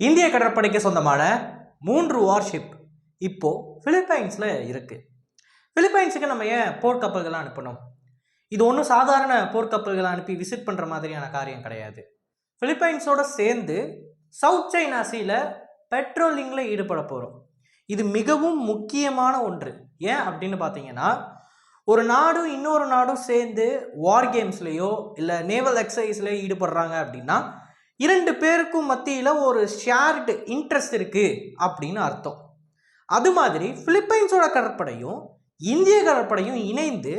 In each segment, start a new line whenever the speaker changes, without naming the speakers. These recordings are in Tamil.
இந்திய கடற்படைக்கு சொந்தமான மூன்று வார்ஷிப் இப்போ பிலிப்பைன்ஸில் இருக்கு. பிலிப்பைன்ஸுக்கு நம்ம ஏன் போர்க்கப்பல்களை அனுப்பணும்? இது ஒன்றும் சாதாரண போர்க்கப்பல்களை அனுப்பி விசிட் பண்ணுற மாதிரியான காரியம் கிடையாது. பிலிப்பைன்ஸோட சேர்ந்து சவுத் சைனா சீல பெட்ரோலிங்கில் ஈடுபட போகிறோம் இது மிகவும் முக்கியமான ஒன்று. ஏன் அப்படின்னு பார்த்தீங்கன்னா ஒரு நாடும் இன்னொரு நாடும் சேர்ந்து வார் கேம்ஸ்லேயோ இல்லை நேவல் எக்ஸசைஸ்லேயோ ஈடுபடுறாங்க அப்படின்னா இரண்டு பேருக்கும் மத்தியில் ஒரு ஷேர்டு இன்ட்ரெஸ்ட் இருக்குது அப்படின்னு அர்த்தம். அது மாதிரி பிலிப்பைன்ஸோட கடற்படையும் இந்திய கடற்படையும் இணைந்து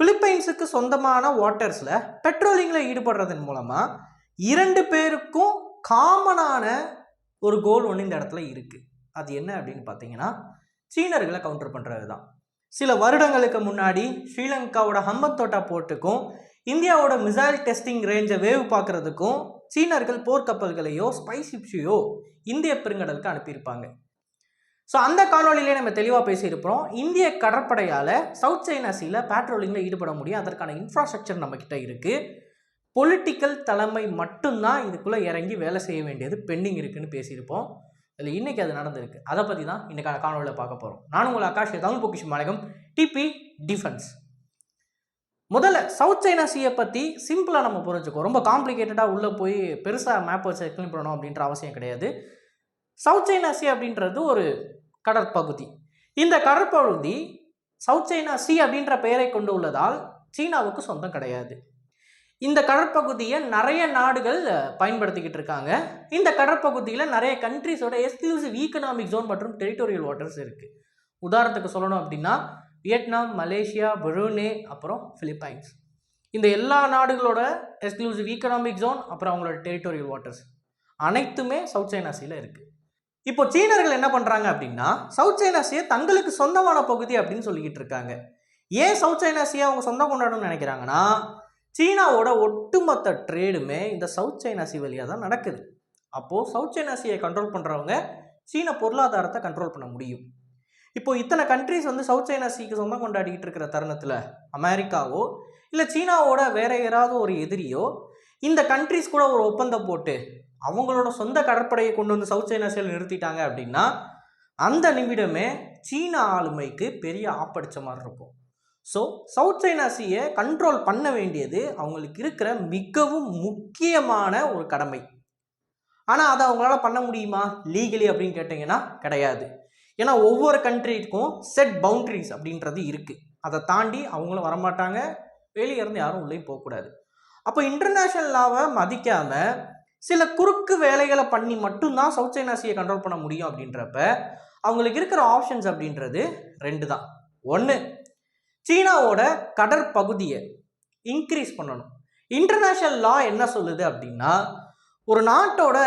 பிலிப்பைன்ஸுக்கு சொந்தமான வாட்டர்ஸில் பெட்ரோலிங்கில் ஈடுபடுறதன் மூலமாக இரண்டு பேருக்கும் காமனான ஒரு கோல் ஒன்று இந்த இடத்துல இருக்குது அது என்ன அப்படின்னு பார்த்தீங்கன்னா சீனர்களை கவுண்டர் பண்ணுறது தான் சில வருடங்களுக்கு முன்னாடி ஸ்ரீலங்காவோட ஹம்பத்தோட்டா போர்ட்டுக்கும் இந்தியாவோட மிசைல் டெஸ்டிங் ரேஞ்சை வேவ் பார்க்குறதுக்கும் சீனர்கள் போர்க்கப்பல்களையோ ஸ்பைசிப்ஸையோ இந்திய பெருங்கடலுக்கு அனுப்பியிருப்பாங்க. ஸோ அந்த காணொலியிலே நம்ம தெளிவாக பேசியிருப்போம் இந்திய கடற்படையால் சவுத் சைனா சீல பேட்ரோலிங்கில் ஈடுபட முடியும். அதற்கான இன்ஃப்ராஸ்ட்ரக்சர் நம்மக்கிட்ட இருக்குது பொலிட்டிக்கல் தலைமை மட்டும்தான் இதுக்குள்ளே இறங்கி வேலை செய்ய வேண்டியது பெண்டிங் இருக்குதுன்னு பேசியிருப்போம். அதில் இன்றைக்கி அது நடந்திருக்கு. அதை பற்றி தான் இன்றைக்கான காணொலியில் பார்க்க போகிறோம் நான் உங்கள் ஆகாஷ் தமிழ் பொக்கிஷ் மாநிலம் டிபி டிஃபென்ஸ் முதல்ல சவுத் சைனா சீயை பற்றி சிம்பிளாக நம்ம புரிஞ்சுக்கோ ரொம்ப காம்ப்ளிகேட்டடாக உள்ளே போய் பெருசாக மேப் வச்சு எக்ஸ்பிளைன் பண்ணணும் அப்படின்ற அவசியம் கிடையாது. சவுத் சைனா சி அப்படின்றது ஒரு கடற்பகுதி. இந்த கடற்பகுதி சவுத் சைனா சி அப்படின்ற பெயரை கொண்டு உள்ளதால் சீனாவுக்கு சொந்தம் கிடையாது. இந்த கடற்பகுதியை நிறைய நாடுகள் பயன்படுத்திக்கிட்டு இருக்காங்க. இந்த கடற்பகுதியில் நிறைய கண்ட்ரிஸோட எக்ஸ்க்ளூசிவ் ஈக்கனாமிக் ஜோன் மற்றும் டெரிட்டோரியல் வாட்டர்ஸ் இருக்குது உதாரணத்துக்கு சொல்லணும் அப்படின்னா வியட்நாம் மலேசியா பரூனே அப்புறம் ஃபிலிப்பைன்ஸ் இந்த எல்லா நாடுகளோட எக்ஸ்க்ளூசிவ் ஈக்கனாமிக் ஜோன் அப்புறம் அவங்களோட டெரிட்டோரியல் வாட்டர்ஸ் அனைத்துமே சவுத் சைனா சீல இருக்குது இப்போ சீனர்கள் என்ன பண்ணுறாங்க அப்படின்னா சவுத் சைனா சீயை தங்களுக்கு சொந்தமான பகுதி அப்படின்னு சொல்லிக்கிட்டு இருக்காங்க. ஏன் சவுத் சைனா சீயை அவங்க சொந்தம் கொண்டாடணும்னு நினைக்கிறாங்கன்னா சீனாவோட ஒட்டுமொத்த ட்ரேடுமே இந்த சவுத் சைனா சீ வழியாக தான் நடக்குது. அப்போது சவுத் சைனா சீயை கண்ட்ரோல் பண்ணுறவங்க சீன பொருளாதாரத்தை கண்ட்ரோல் பண்ண முடியும். இப்போ இத்தனை கண்ட்ரிஸ் வந்து சவுத் சைனா சீக்கு சொந்தம் கொண்டாடிக்கிட்டு இருக்கிற தருணத்தில் அமெரிக்காவோ இல்லை சீனாவோட வேற யாராவது ஒரு எதிரியோ இந்த கண்ட்ரிஸ் கூட ஒரு ஒப்பந்தம் போட்டு அவங்களோட சொந்த கடற்படையை கொண்டு வந்து சவுத் சைனா சீல் நிறுத்திட்டாங்க அப்படின்னா அந்த நிமிடமே சீன ஆளுமைக்கு பெரிய ஆப்படிச்ச மாதிரி இருக்கும். ஸோ சவுத் சைனா சீயை கண்ட்ரோல் பண்ண வேண்டியது அவங்களுக்கு இருக்கிற மிகவும் முக்கியமான ஒரு கடமை. ஆனால் அதை அவங்களால பண்ண முடியுமா? லீகலி அப்படின்னு கேட்டிங்கன்னா கிடையாது. ஏன்னா ஒவ்வொரு கண்ட்ரிக்கும் செட் பவுண்ட்ரிஸ் அப்படின்றது இருக்குது அதை தாண்டி அவங்களும் வரமாட்டாங்க. வெளியே இருந்து யாரும் உள்ளேயும் போகக்கூடாது அப்போ இன்டர்நேஷ்னல் லாவை மதிக்காமல் சில குறுக்கு வேலைகளை பண்ணி மட்டும்தான் சவுத் சைனா சீயை கண்ட்ரோல் பண்ண முடியும் அப்படின்றப்ப அவங்களுக்கு இருக்கிற ஆப்ஷன்ஸ் அப்படின்றது ரெண்டு தான். ஒன்று சீனாவோட கடற்பகுதியை இன்க்ரீஸ் பண்ணணும். இன்டர்நேஷ்னல் லா என்ன சொல்லுது அப்படின்னா ஒரு நாட்டோட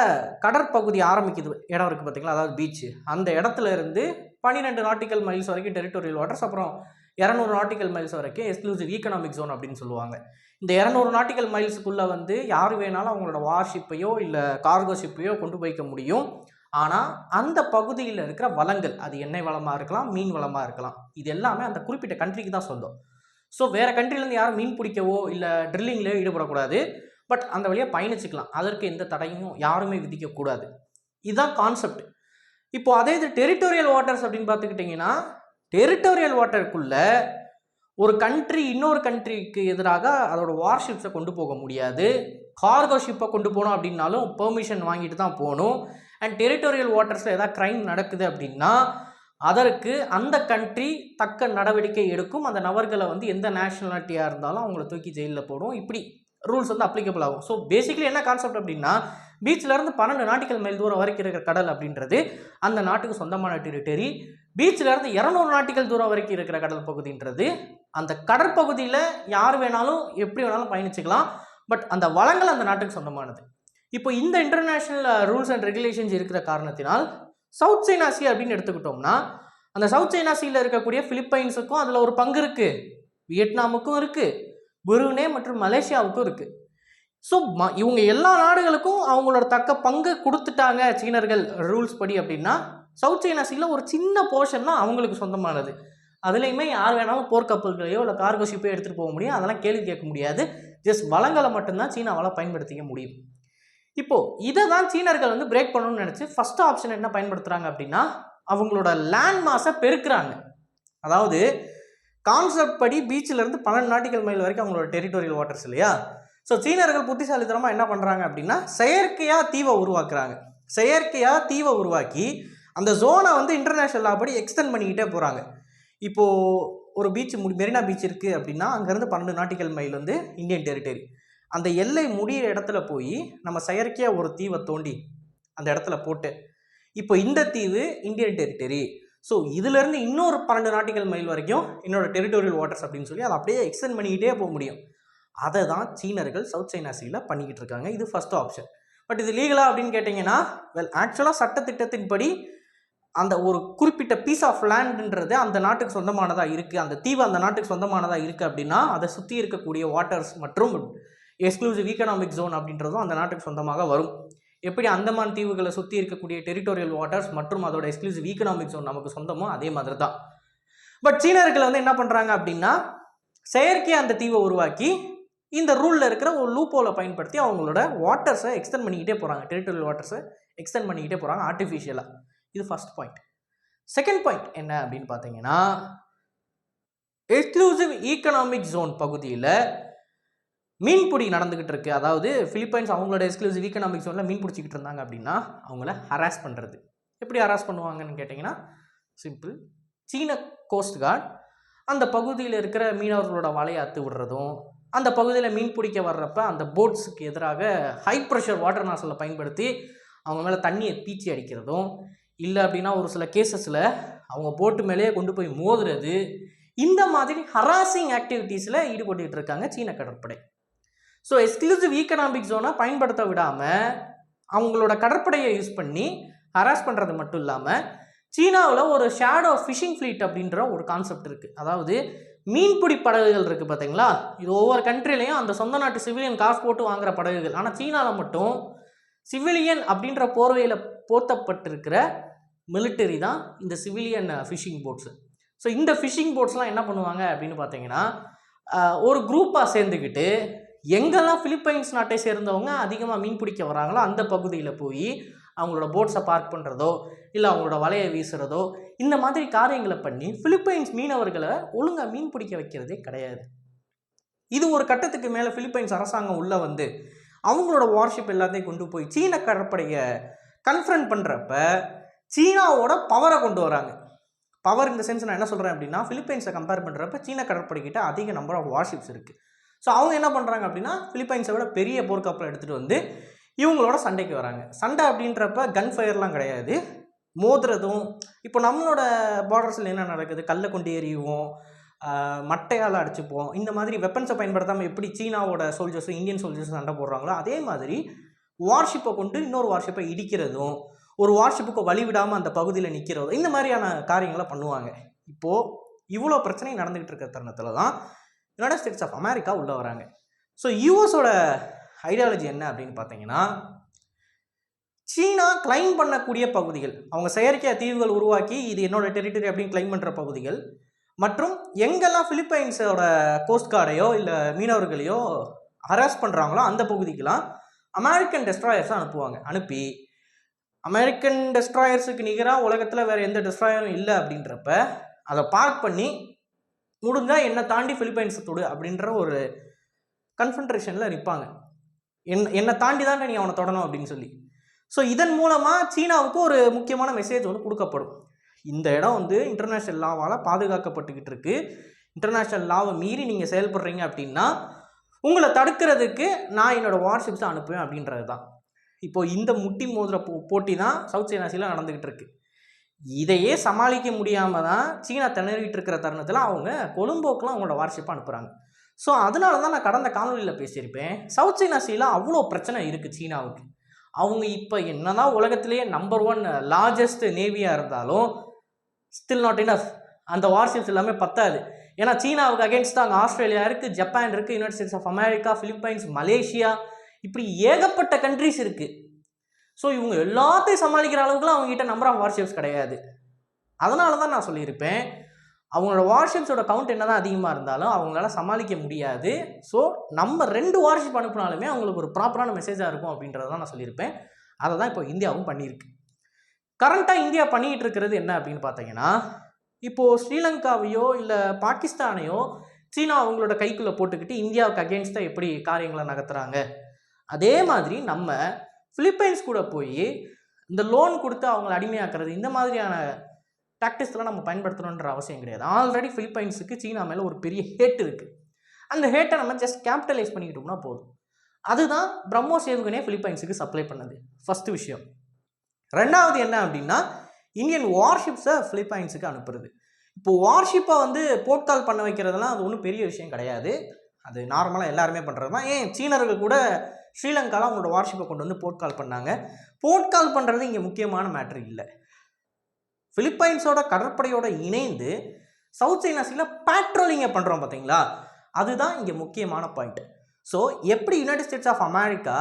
கடற்பகுதி ஆரம்பிக்குது. இடம் இருக்குது பார்த்திங்களா அதாவது பீச்சு அந்த இடத்துல இருந்து பன்னிரெண்டு நாட்டிக்கல் மைல்ஸ் வரைக்கும் டெரிட்டோரியல் வாட்டர்ஸ் அப்புறம் இரநூறு நாட்டிக்கல் மைல்ஸ் வரைக்கும் எக்ஸ்க்ளூசிவ் ஈக்கனாமிக் ஜோன் அப்படின்னு சொல்லுவாங்க. இந்த இரநூறு நாட்டிக்கல் மைல்ஸுக்குள்ளே வந்து யார் வேணாலும் அவங்களோட வார்ஷிப்பையோ இல்லை கார்கோ ஷிப்பையோ கொண்டு போய்க்க முடியும். ஆனால் அந்த பகுதியில் இருக்கிற வளங்கள் அது எண்ணெய் வளமாக இருக்கலாம் மீன் வளமாக இருக்கலாம் இது எல்லாமே அந்த குறிப்பிட்ட கண்ட்ரிக்கு தான் சொந்தம். ஸோ வேறு கண்ட்ரிலேருந்து யாரும் மீன் பிடிக்கவோ இல்லை ட்ரில்லிங்லேயோ ஈடுபடக்கூடாது. பட் அந்த வழியாக பயணிச்சுக்கலாம். அதற்கு எந்த தடையும் யாருமே விதிக்கக்கூடாது. இதுதான் கான்செப்ட் இப்போ அதே இது டெரிட்டோரியல் வாட்டர்ஸ் அப்படின்னு பார்த்துக்கிட்டிங்கன்னா டெரிட்டோரியல் வாட்டருக்குள்ளே ஒரு கண்ட்ரி இன்னொரு கண்ட்ரிக்கு எதிராக அதோட வார்ஷிப்ஸை கொண்டு போக முடியாது. கார்கோ ஷிப்பை கொண்டு போகணும் அப்படின்னாலும் பெர்மிஷன் வாங்கிட்டு தான் போகணும். அண்ட் டெரிட்டோரியல் வாட்டர்ஸில் ஏதாவது க்ரைம் நடக்குது அப்படின்னா அதற்கு அந்த கண்ட்ரி தக்க நடவடிக்கை எடுக்கும். அந்த நபர்களை வந்து எந்த நேஷனாலிட்டியாக இருந்தாலும் அவங்கள தூக்கி ஜெயிலில் போடும். இப்படி ரூல்ஸ் வந்து அப்ளிகபிள் ஆகும். ஸோ பேசிக்கலி என்ன கான்செப்ட் அப்படின்னா பீச்சிலேருந்து பன்னெண்டு நாட்டிக்கல் மைல் தூரம் வரைக்கும் இருக்கிற கடல் அப்படின்றது அந்த நாட்டுக்கு சொந்தமான டெரிட்டரி பீச்சிலேருந்து இரநூறு நாட்டிக்கல் தூரம் வரைக்கும் இருக்கிற கடல் பகுதின்றது. அந்த கடற்பகுதியில் யார் வேணாலும் எப்படி வேணாலும் பயணிச்சுக்கலாம். பட் அந்த வளங்கள் அந்த நாட்டுக்கு சொந்தமானது. இப்போ இந்த இன்டர்நேஷ்னல் ரூல்ஸ் அண்ட் ரெகுலேஷன்ஸ் இருக்கிற காரணத்தினால் சவுத் சைனா அப்படின்னு எடுத்துக்கிட்டோம்னா அந்த சவுத் சைனா சீல இருக்கக்கூடிய பிலிப்பைன்ஸுக்கும் அதில் ஒரு பங்கு இருக்குது வியட்நாமுக்கும் இருக்குது புருனே மற்றும் மலேசியாவுக்கும் இருக்குது ஸோ ம இவங்க எல்லா நாடுகளுக்கும் அவங்களோட தக்க பங்கு கொடுத்துட்டாங்க சீனர்கள் ரூல்ஸ் படி அப்படின்னா சவுத் சைனா சீல ஒரு சின்ன போர்ஷன் தான் அவங்களுக்கு சொந்தமானது. அதுலேயுமே யார் வேணாலும் போர்க்கப்பல்களையோ இல்லை கார்கோ ஷிப்பையோ எடுத்துகிட்டு போக முடியும். அதெல்லாம் கேள்வி கேட்க முடியாது. ஜஸ்ட் வளங்களை மட்டும்தான் சீனாவால் பயன்படுத்திக்க முடியும். இப்போது இதை தான் சீனர்கள் வந்து பிரேக் பண்ணணும்னு நினச்சி ஃபஸ்ட் ஆப்ஷன் என்ன பயன்படுத்துகிறாங்க அப்படின்னா அவங்களோட லேண்ட் மாஸை பெருக்கிறாங்க. அதாவது கான்செப்ட் படி பீச்சிலேருந்து பன்னெண்டு நாட்டிகள் மைல் வரைக்கும் அவங்களோட டெரிட்டோரியல் வாட்டர்ஸ் இல்லையா? ஸோ சீனர்கள் புத்திசாலித்தனமாக என்ன பண்ணுறாங்க அப்படின்னா செயற்கையாக தீவை உருவாக்குறாங்க. செயற்கையாக தீவை உருவாக்கி அந்த ஜோனை வந்து இன்டர்நேஷ்னல் லா படி எக்ஸ்டெண்ட் பண்ணிக்கிட்டே போகிறாங்க இப்போது ஒரு பீச் முடி மெரினா பீச் இருக்குது அப்படின்னா அங்கேருந்து பன்னெண்டு நாட்டிகள் மைல் வந்து இந்தியன் டெரிட்டரி அந்த எல்லை முடியிற இடத்துல போய் நம்ம செயற்கையாக ஒரு தீவை தோண்டி அந்த இடத்துல போட்டு இப்போ இந்த தீவு இந்தியன் டெரிட்டரி ஸோ இதுலேருந்து இன்னொரு பன்னெண்டு நாட்டிக்கல் மைல் வரைக்கும் என்னோட டெரிட்டோரியல் வாட்டர்ஸ் அப்படின்னு சொல்லி அதை அப்படியே எக்ஸ்டெண்ட் பண்ணிக்கிட்டே போக முடியும். அதை தான் சீனர்கள் சவுத் சைனா சீல பண்ணிக்கிட்டு இருக்காங்க. இது ஃபஸ்ட் ஆப்ஷன் பட் இது லீகலா அப்படின்னு கேட்டிங்கன்னா வெல் ஆக்சுவலாக சட்டத்திட்டத்தின்படி அந்த ஒரு குறிப்பிட்ட பீஸ் ஆஃப் லேண்டுன்றது அந்த நாட்டுக்கு சொந்தமானதாக இருக்குது அந்த தீவு அந்த நாட்டுக்கு சொந்தமானதாக இருக்குது அப்படின்னா அதை சுற்றி இருக்கக்கூடிய வாட்டர்ஸ் மற்றும் எக்ஸ்க்ளூசிவ் ஈக்கனாமிக் ஜோன் அப்படின்றதும் அந்த நாட்டுக்கு சொந்தமாக வரும். எப்படி அந்தமான் தீவுகளை சுற்றி இருக்கக்கூடிய டெரிட்டோரியல் வாட்டர்ஸ் மற்றும் அதோட எக்ஸ்க்ளூசிவ் ஈக்கனாமிக் ஜோன் நமக்கு சொந்தமோ அதே மாதிரி தான் பட் சீனர்கள் வந்து என்ன பண்ணுறாங்க அப்படின்னா செயற்கையாக அந்த தீவை உருவாக்கி இந்த ரூலில் இருக்கிற ஒரு லூப்போலை பயன்படுத்தி அவங்களோட வாட்டர்ஸை எக்ஸ்டெண்ட் பண்ணிக்கிட்டே போகிறாங்க டெரிட்டோரியல் வாட்டர்ஸை எக்ஸ்டெண்ட் பண்ணிக்கிட்டே போகிறாங்க ஆர்டிஃபிஷியலாக இது ஃபர்ஸ்ட் பாயிண்ட் செகண்ட் பாயிண்ட் என்ன அப்படின்னு பார்த்தீங்கன்னா எக்ஸ்க்ளூசிவ் ஈக்கனாமிக் ஜோன் பகுதியில் மீன்பிடி நடந்துக்கிட்டு இருக்கு. அதாவது பிலிப்பைன்ஸ் அவங்களோட எக்ஸ்க்ளூசிவ் ஈக்கனாமிக் ஜோனில் மீன் பிடிச்சிக்கிட்டு இருந்தாங்க அப்படின்னா அவங்கள ஹராஸ் பண்ணுறது எப்படி ஹராஸ் பண்ணுவாங்கன்னு கேட்டிங்கன்னா சிம்பிள் சீன கோஸ்ட் கார்டு அந்த பகுதியில் இருக்கிற மீனவர்களோட வலையை அத்து விடுறதும் அந்த பகுதியில் மீன் பிடிக்க வர்றப்ப அந்த போட்ஸுக்கு எதிராக ஹை ப்ரெஷர் வாட்டர் நாசலை பயன்படுத்தி அவங்க மேலே தண்ணியை பீச்சி அடிக்கிறதும் இல்லை அப்படின்னா ஒரு சில கேசஸில் அவங்க போட்டு மேலேயே கொண்டு போய் மோதுறது இந்த மாதிரி ஹராசிங் ஆக்டிவிட்டீஸில் ஈடுபட்டுக்கிட்டு இருக்காங்க சீன கடற்படை. ஸோ எக்ஸ்க்ளூசிவ் ஈக்கனாமிக் ஜோனை பயன்படுத்த விடாமல் அவங்களோட கடற்படையை யூஸ் பண்ணி ஹராஸ் பண்ணுறது மட்டும் இல்லாமல் சீனாவில் ஒரு ஷேடோ ஃபிஷிங் ஃப்ளீட் அப்படின்ற ஒரு கான்செப்ட் இருக்குது அதாவது மீன்பிடி படகுகள் இருக்குது பார்த்தீங்களா இது ஒவ்வொரு கண்ட்ரிலையும் அந்த சொந்த நாட்டு சிவிலியன் காசு போட்டு வாங்குகிற படகுகள். ஆனால் சீனாவில் மட்டும் சிவிலியன் அப்படின்ற போர்வையில் போர்த்தப்பட்டிருக்கிற மிலிட்டரி தான் இந்த சிவிலியன் ஃபிஷிங் போட்ஸு ஸோ இந்த ஃபிஷிங் போட்ஸ்லாம் என்ன பண்ணுவாங்க அப்படின்னு பார்த்தீங்கன்னா ஒரு குரூப்பாக சேர்ந்துக்கிட்டு எங்கெல்லாம் பிலிப்பைன்ஸ் நாட்டை சேர்ந்தவங்க அதிகமாக மீன் பிடிக்க வராங்களோ அந்த பகுதியில் போய் அவங்களோட போட்ஸை பார்க் பண்ணுறதோ இல்லை அவங்களோட வலையை வீசுகிறதோ இந்த மாதிரி காரியங்களை பண்ணி பிலிப்பைன்ஸ் மீனவர்களை ஒழுங்காக மீன் பிடிக்க வைக்கிறதே கிடையாது. இது ஒரு கட்டத்துக்கு மேலே பிலிப்பைன்ஸ் அரசாங்கம் உள்ளே வந்து அவங்களோட வார்ஷிப் எல்லாத்தையும் கொண்டு போய் சீன கடற்படையை கன்ஃபரண்ட் பண்ணுறப்ப சீனாவோட பவரை கொண்டு வராங்க. பவர் இந்த சென்ஸ் நான் என்ன சொல்கிறேன் அப்படின்னா பிலிப்பைன்ஸை கம்பேர் பண்ணுறப்ப சீன கடற்படைக்கிட்ட அதிக நம்பர் ஆஃப் வார்ஷிப்ஸ் இருக்குது ஸோ அவங்க என்ன பண்ணுறாங்க அப்படின்னா பிலிப்பைன்ஸை விட பெரிய போர்க்கப்பலை எடுத்துகிட்டு வந்து இவங்களோட சண்டைக்கு வராங்க. சண்டை அப்படின்றப்ப கன் ஃபயர்லாம் கிடையாது. மோதுறதும் இப்போ நம்மளோட பார்டர்ஸில் என்ன நடக்குது? கல்லை கொண்டு எறிவோம் மட்டையால் அடிச்சுப்போம். இந்த மாதிரி வெப்பன்ஸை பயன்படுத்தாமல் எப்படி சீனாவோட சோல்ஜர்ஸும் இந்தியன் சோல்ஜர்ஸும் சண்டை போடுறாங்களோ அதே மாதிரி வார்ஷிப்பை கொண்டு இன்னொரு வார்ஷிப்பை இடிக்கிறதும் ஒரு வார்ஷிப்புக்கு வழி விடாமல் அந்த பகுதியில் நிற்கிறதும் இந்த மாதிரியான காரியங்களை பண்ணுவாங்க. இப்போது இவ்வளோ பிரச்சனை நடந்துகிட்டு இருக்கிற தருணத்தில் தான் யுனைடெட் ஸ்டேட்ஸ் ஆஃப் அமெரிக்கா உள்ளே வராங்க. ஸோ யூஎஸோட ஐடியாலஜி என்ன அப்படின்னு பார்த்தீங்கன்னா சீனா கிளைம் பண்ணக்கூடிய பகுதிகள் அவங்க செயற்கையாக தீவுகள் உருவாக்கி இது என்னோட டெரிட்டரி அப்படின்னு கிளைம் பண்ணுற பகுதிகள் மற்றும் எங்கெல்லாம் பிலிப்பைன்ஸோட கோஸ்ட் கார்டையோ இல்லை மீனவர்களையோ ஹராஸ் பண்ணுறாங்களோ அந்த பகுதிக்கெலாம் அமெரிக்கன் டெஸ்ட்ராயர்ஸாக அனுப்புவாங்க. அனுப்பி அமெரிக்கன் டெஸ்ட்ராயர்ஸுக்கு நிகராக உலகத்தில் வேறு எந்த டெஸ்ட்ராயரும் இல்லை அப்படின்றப்ப அதை பார்க் பண்ணி முடிஞ்சால் என்னை தாண்டி ஃபிலிப்பைன்ஸை தொடு அப்படின்ற ஒரு கன்ஃபன்ட்ரேஷனில் நிற்பாங்க என் என்னை தாண்டி தான் நீ அவனை தொடணும் அப்படின்னு சொல்லி. ஸோ இதன் மூலமாக சீனாவுக்கு ஒரு முக்கியமான மெசேஜ் வந்து கொடுக்கப்படும். இந்த இடம் வந்து இன்டர்நேஷ்னல் லாவால் பாதுகாக்கப்பட்டுக்கிட்டு இருக்கு. இன்டர்நேஷ்னல் லாவை மீறி நீங்கள் செயல்படுறீங்க அப்படின்னா உங்களை தடுக்கிறதுக்கு நான் என்னோட வார்ஷிப்ஸை அனுப்புவேன் அப்படின்றது தான் இப்போது இந்த முட்டி மோதிர போ போட்டி தான் சவுத் சைனாசியில் நடந்துக்கிட்டு இருக்குது இதையே சமாளிக்க முடியாமல் தான் சீனா திணறிட்டு இருக்கிற தருணத்தில் அவங்க கொழும்போக்கெலாம் அவங்களோட வாட்ஸ்அப்பை அனுப்புகிறாங்க ஸோ அதனால தான் நான் கடந்த காணொலியில் பேசியிருப்பேன். சவுத் சீனா சீல அவ்வளோ பிரச்சனை இருக்குது சீனாவுக்கு. அவங்க இப்போ என்னதான் உலகத்திலேயே நம்பர் ஒன் லார்ஜஸ்ட் நேவியாக இருந்தாலும் ஸ்டில் நாட் இனஃப் அந்த வார்ஷிப்ஸ் எல்லாமே பத்தாது. ஏன்னா சீனாவுக்கு அகேன்ஸ்டாக அங்கே ஆஸ்திரேலியா இருக்குது ஜப்பான் இருக்குது United States of America Philippines Malaysia இப்படி ஏகப்பட்ட கண்ட்ரிஸ் இருக்குது ஸோ இவங்க எல்லாத்தையும் சமாளிக்கிற அளவுக்குலாம் அவங்ககிட்ட நம்பர் ஆஃப் வார்ஷிப்ஸ் கிடையாது. அதனால தான் நான் சொல்லியிருப்பேன். அவங்களோட வார்ஷிப்ஸோட கவுண்ட் என்ன தான் அதிகமாக இருந்தாலும் அவங்களால சமாளிக்க முடியாது. ஸோ நம்ம ரெண்டு வார்ஷிப் அனுப்புனாலுமே அவங்களுக்கு ஒரு ப்ராப்பரான மெசேஜாக இருக்கும் அப்படின்றத தான் நான் சொல்லியிருப்பேன். அதை தான் இப்போ இந்தியாவும் பண்ணியிருக்கு. கரண்ட்டாக இந்தியா பண்ணிகிட்டு இருக்கிறது என்ன அப்படின்னு பார்த்தீங்கன்னா இப்போது ஸ்ரீலங்காவையோ இல்லை பாகிஸ்தானையோ சீனா அவங்களோட கைக்குள்ளே போட்டுக்கிட்டு இந்தியாவுக்கு அகேன்ஸ்டாக எப்படி காரியங்களை நகர்த்துறாங்க? அதே மாதிரி நம்ம ஃபிலிப்பைன்ஸ் கூட போய் இந்த லோன் கொடுத்து அவங்கள அடிமையாக்குறது இந்த மாதிரியான டாக்டிஸ்லாம் நம்ம பயன்படுத்தணுன்ற அவசியம் கிடையாது. ஆல்ரெடி ஃபிலிப்பைன்ஸுக்கு சீனா மேலே ஒரு பெரிய ஹேட் இருக்குது அந்த ஹேட்டை நம்ம ஜஸ்ட் கேபிட்டலைஸ் பண்ணிக்கிட்டோம்னா போதும். அதுதான் பிரம்மோ சேவுகனே ஃபிலிப்பைன்ஸுக்கு சப்ளை பண்ணது. ஃபஸ்ட்டு விஷயம். ரெண்டாவது என்ன அப்படின்னா இந்தியன் வார்ஷிப்ஸை ஃபிலிப்பைன்ஸுக்கு அனுப்புறது. இப்போ வார்ஷிப்பை வந்து போர்ட்கால் பண்ண வைக்கிறதெல்லாம் அது ஒன்றும் பெரிய விஷயம் கிடையாது. அது நார்மலாக எல்லாருமே பண்ணுறது தான் ஏன்? சீனர்கள் கூட ஸ்ரீலங்காவில் அவங்களோட வார்ஷிப்பை கொண்டு வந்து போர்ட்கால் பண்ணாங்க. போர்ட்கால் பண்ணுறது இங்கே முக்கியமான மேட்ரு இல்லை. ஃபிலிப்பைன்ஸோட கடற்படையோட இணைந்து சவுத் சைனா சீல பேட்ரோலிங்கை பண்ணுறோம் பார்த்தீங்களா அதுதான் இங்கே முக்கியமான பாயிண்ட் ஸோ எப்படி யுனைடெட் ஸ்டேட்ஸ் ஆஃப் அமெரிக்கா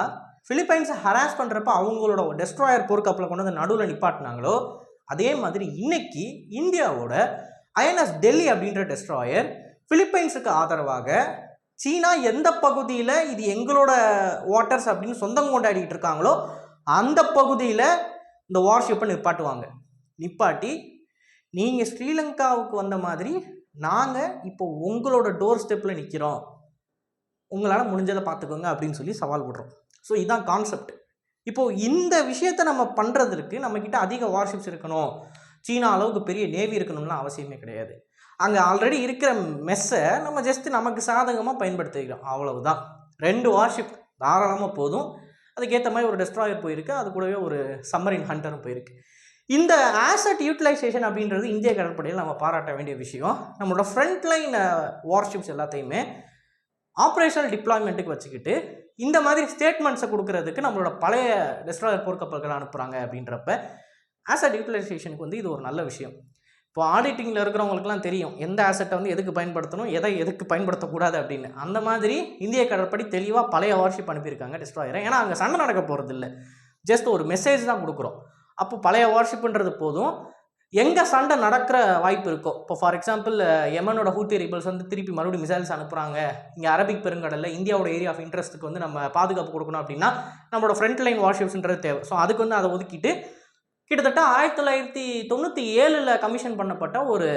ஃபிலிப்பைன்ஸை ஹராஸ் பண்ணுறப்ப அவங்களோட டெஸ்ட்ராயர் போர்க்கப்பலை கொண்டு வந்து நடுவில் நிப்பாட்டினாங்களோ அதே மாதிரி இன்னைக்கு இந்தியாவோட ஐஎன்எஸ் டெல்லி அப்படின்ற டெஸ்ட்ராயர் ஃபிலிப்பைன்ஸுக்கு ஆதரவாக சீனா எந்த பகுதியில் இது எங்களோட வாட்டர்ஸ் அப்படின்னு சொந்தம் கொண்டாடிட்டு இருக்காங்களோ அந்த பகுதியில் இந்த வார்ஷிப்பை நிப்பாட்டுவாங்க. நிப்பாட்டி நீங்கள் ஸ்ரீலங்காவுக்கு வந்த மாதிரி நாங்கள் இப்போ உங்களோட டோர் ஸ்டெப்பில் நிற்கிறோம் உங்களால் முடிஞ்சதை பார்த்துக்கோங்க அப்படின்னு சொல்லி சவால் விடுறோம் ஸோ இதுதான் கான்செப்ட் இப்போது இந்த விஷயத்தை நம்ம பண்ணுறதுக்கு நம்மக்கிட்ட அதிக வார்ஷிப்ஸ் இருக்கணும். சீனா அளவுக்கு பெரிய நேவி இருக்கணும்லாம் அவசியமே கிடையாது. அங்கே ஆல்ரெடி இருக்கிற மெஸ்ஸை நம்ம ஜஸ்ட் நமக்கு சாதகமாக பயன்படுத்திக்கிறோம். அவ்வளவுதான். ரெண்டு வார்ஷிப் தாராளமாக போதும். அதுக்கேற்ற மாதிரி ஒரு டெஸ்ட்ராயர் போயிருக்கு. அது கூடவே ஒரு சம்மரின் ஹண்டரும் போயிருக்கு. இந்த ஆசட் யூட்டிலைசேஷன் அப்படின்றது இந்திய கடற்படையில் நம்ம பாராட்ட வேண்டிய விஷயம். நம்மளோட ஃப்ரண்ட்லைன் வார்ஷிப்ஸ் எல்லாத்தையுமே ஆப்ரேஷனல் டிப்ளாய்மெண்ட்டுக்கு வச்சுக்கிட்டு இந்த மாதிரி ஸ்டேட்மெண்ட்ஸை கொடுக்கறதுக்கு நம்மளோட பழைய டெஸ்ட்ராயர் போர்க்கப்பல்கள் அனுப்புகிறாங்க அப்படின்றப்ப ஆசட் யூட்டிலைசேஷனுக்கு வந்து இது ஒரு நல்ல விஷயம். இப்போ ஆடிட்டிங்கில் இருக்கிறவங்களுக்குலாம் தெரியும் எந்த ஆசெட்டை வந்து எதுக்கு பயன்படுத்தணும் எதை எதுக்கு பயன்படுத்தக்கூடாது அப்படின்னு. அந்த மாதிரி இந்திய கடற்படி தெளிவாக பழைய வார்ஷிப் அனுப்பியிருக்காங்க டிஸ்ட்ராயரை ஏன்னா அங்கே சண்டை நடக்க போகிறது இல்லை. ஜஸ்ட் ஒரு மெசேஜ் தான் கொடுக்குறோம். அப்போ பழைய வார்ஷிப்புன்றது போதும். எங்கே சண்டை நடக்கிற வாய்ப்பு இருக்கோ இப்போ ஃபார் எக்ஸாம்பிள் எமனோட ஹூத்தி ரிபல்ஸ் வந்து திருப்பி மறுபடியும் மிசைல்ஸ் அனுப்புகிறாங்க இங்கே அரபிக் பெருங்கடலில் இந்தியாவோட ஏரியா ஆஃப் இன்ட்ரெஸ்ட்டுக்கு வந்து நம்ம பாதுகாப்பு கொடுக்கணும் அப்படின்னா நம்மளோட ஃப்ரண்ட் லைன் வார்ஷிப்ஸ்ன்றது தேவை. ஸோ அதுக்கு வந்து அதை ஒதுக்கிட்டு கிட்டத்தட்ட ஆயிரத்தி தொள்ளாயிரத்தி தொண்ணூற்றி ஏழில் கமிஷன் பண்ணப்பட்ட ஒரு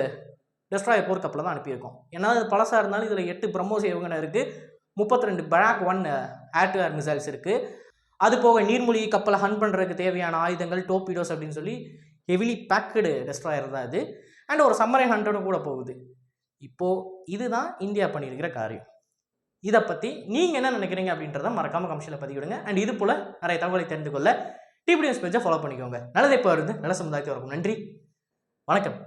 டெஸ்ட்ராயர் போர்க்கப்பலில் தான் அனுப்பியிருக்கோம். ஏன்னா அது பழசாக இருந்தாலும் இதில் எட்டு பிரம்மோஸ் ஏவுகணை இருக்குது முப்பத்தி ரெண்டு block one air to air missiles இருக்குது அது போக நீர்மூழ்கி கப்பலை ஹன் பண்ணுறதுக்கு தேவையான ஆயுதங்கள் டோப்பிடோஸ் அப்படின்னு சொல்லி ஹெவிலி பேக்கடு டெஸ்ட்ராயர் தான் இது அண்ட் ஒரு சம்மரை ஹண்ட்ரடும் கூட போகுது. இப்போது இதுதான் இந்தியா பண்ணியிருக்கிற காரியம். இதை பற்றி நீங்கள் என்ன நினைக்கிறீங்க அப்படின்றத மறக்காமல் கமிஷனில் பதிவிடுங்க. அண்ட் இது போல் நிறைய தகவலை தெரிந்து கொள்ள டிபிடிஎஸ் பேஜை ஃபாலோ பண்ணிக்கோங்க. நல்லதை இப்போ இருந்து நல்ல சமுதாயத்தை வரும் நன்றி. வணக்கம்.